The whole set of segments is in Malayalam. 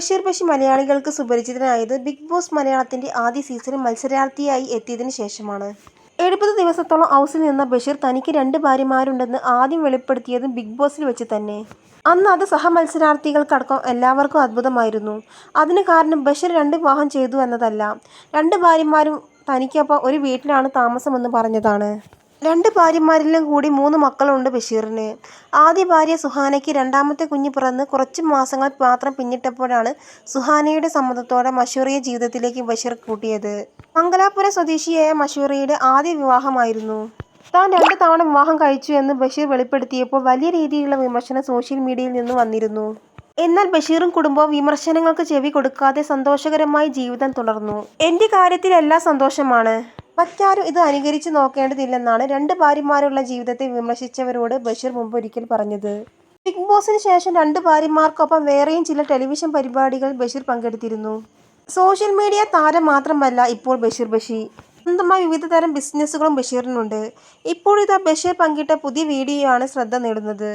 ബഷീർ ബഷി മലയാളികൾക്ക് സുപരിചിതനായത് ബിഗ് ബോസ് മലയാളത്തിന്റെ ആദ്യ സീസണിൽ മത്സരാർത്ഥിയായി എത്തിയതിനു ശേഷമാണ്. എഴുപത് ദിവസത്തോളം ഹൗസിൽ നിന്ന ബഷീർ തനിക്ക് രണ്ട് ഭാര്യമാരുണ്ടെന്ന് ആദ്യം വെളിപ്പെടുത്തിയതും ബിഗ് ബോസിൽ വെച്ച് തന്നെ. അന്ന് അത് സഹമത്സരാർത്ഥികൾക്കടക്കം എല്ലാവർക്കും അത്ഭുതമായിരുന്നു. അതിന് കാരണം ബഷീർ രണ്ട് വിവാഹം ചെയ്തു എന്നതല്ല, രണ്ട് ഭാര്യമാരും തനിക്കൊപ്പം ഒരു വീട്ടിലാണ് താമസമെന്ന് പറഞ്ഞതാണ്. രണ്ട് ഭാര്യമാരിലും കൂടി മൂന്ന് മക്കളുണ്ട് ബഷീറിന്. ആദ്യ ഭാര്യ സുഹാനയ്ക്ക് രണ്ടാമത്തെ കുഞ്ഞ് പിറന്ന് കുറച്ച് മാസങ്ങൾ മാത്രം പിന്നിട്ടപ്പോഴാണ് സുഹാനയുടെ സമ്മതത്തോടെ മഷൂറിയ ജീവിതത്തിലേക്ക് ബഷീർ കൂട്ടിയത്. മംഗലാപുര സ്വദേശിയായ മഷൂറിയുടെ ആദ്യ വിവാഹമായിരുന്നു. താൻ രണ്ട് തവണ വിവാഹം കഴിച്ചു എന്ന് ബഷീർ വെളിപ്പെടുത്തിയപ്പോൾ വലിയ രീതിയിലുള്ള വിമർശനം സോഷ്യൽ മീഡിയയിൽ നിന്ന് വന്നിരുന്നു. എന്നാൽ ബഷീറും കുടുംബവും വിമർശനങ്ങൾക്ക് ചെവി കൊടുക്കാതെ സന്തോഷകരമായി ജീവിതം തുടർന്നു. എന്റെ കാര്യത്തിലെല്ലാം സന്തോഷമാണ്. മറ്റാരും ഇത് അനുകരിച്ച് നോക്കേണ്ടതില്ലെന്നാണ് രണ്ട് ഭാര്യമാരുള്ള ജീവിതത്തെ വിമർശിച്ചവരോട് ബഷീർ മുമ്പ് ഒരിക്കൽ പറഞ്ഞത്. ബിഗ് ബോസിന് ശേഷം രണ്ട് ഭാര്യമാർക്കൊപ്പം വേറെയും ചില ടെലിവിഷൻ പരിപാടികൾ ബഷീർ പങ്കെടുത്തിരുന്നു. സോഷ്യൽ മീഡിയ താരം മാത്രമല്ല ഇപ്പോൾ ബഷീർ ബഷി. സ്വന്തമായി വിവിധതരം ബിസിനസ്സുകളും ബഷീറിനുണ്ട്. ഇപ്പോഴിതാ ബഷീർ പങ്കിട്ട പുതിയ വീഡിയോയാണ് ശ്രദ്ധ നേടുന്നത്.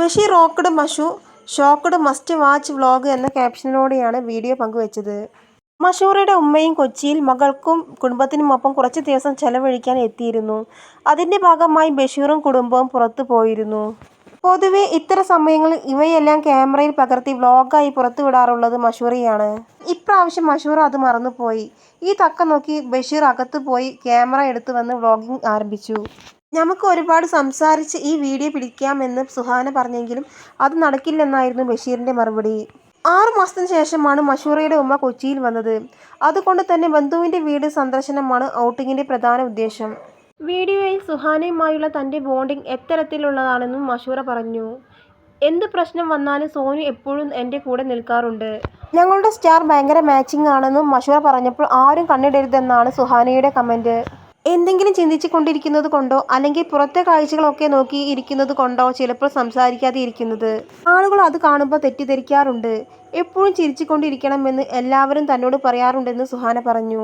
Basheer rocked Mashu shocked must watch vlog എന്ന ക്യാപ്ഷനിലൂടെയാണ് വീഡിയോ പങ്കുവെച്ചത്. മഷൂറയുടെ ഉമ്മയും കൊച്ചിയിൽ മകൾക്കും കുടുംബത്തിനുമൊപ്പം കുറച്ച് ദിവസം ചെലവഴിക്കാൻ എത്തിയിരുന്നു. അതിന്റെ ഭാഗമായി ബഷീറും കുടുംബവും പുറത്തു പോയിരുന്നു. പൊതുവെ ഇത്തരം സമയങ്ങളിൽ ഇവയെല്ലാം ക്യാമറയിൽ പകർത്തി വ്ലോഗായി പുറത്തുവിടാറുള്ളത് മഷൂറിയാണ് ഇപ്രാവശ്യം മഷൂർ അത് മറന്നുപോയി. ഈ തക്ക നോക്കി ബഷീർ അകത്ത് പോയി ക്യാമറ എടുത്തു വന്ന് വ്ലോഗിംഗ് ആരംഭിച്ചു. നമുക്ക് ഒരുപാട് സംസാരിച്ച് ഈ വീഡിയോ പിടിക്കാമെന്ന് സുഹാന പറഞ്ഞെങ്കിലും അത് നടക്കില്ലെന്നായിരുന്നു ബഷീറിന്റെ മറുപടി. ആറ് മാസത്തിന് ശേഷമാണ് മഷൂറയുടെ ഉമ്മ കൊച്ചിയിൽ വന്നത്. അതുകൊണ്ട് തന്നെ ബന്ധുവിന്റെ വീട് സന്ദർശനമാണ് ഔട്ടിങ്ങിന്റെ പ്രധാന ഉദ്ദേശം വീഡിയോയിൽ സുഹാനയുമായുള്ള തന്റെ ബോണ്ടിങ് എത്തരത്തിലുള്ളതാണെന്നും മഷൂറ പറഞ്ഞു. എന്ത് പ്രശ്നം വന്നാലും സോനു എപ്പോഴും എന്റെ കൂടെ നിൽക്കാറുണ്ട്. ഞങ്ങളുടെ സ്റ്റാർ ഭയങ്കര മാച്ചിങ് ആണെന്നും മഷൂറ പറഞ്ഞപ്പോൾ ആരും കണ്ണിടരുതെന്നാണ് സുഹാനയുടെ കമന്റ്. എന്തെങ്കിലും ചിന്തിച്ചു കൊണ്ടിരിക്കുന്നത് കൊണ്ടോ അല്ലെങ്കിൽ പുറത്തെ കാഴ്ചകളൊക്കെ നോക്കി ഇരിക്കുന്നത് കൊണ്ടോ ചിലപ്പോൾ സംസാരിക്കാതെ ഇരിക്കുന്നത്. ആളുകൾ അത് കാണുമ്പോൾ തെറ്റിദ്ധരിക്കാറുണ്ട്. എപ്പോഴും ചിരിച്ചുകൊണ്ടിരിക്കണമെന്ന് എല്ലാവരും തന്നോട് പറയാറുണ്ടെന്ന് സുഹാന പറഞ്ഞു.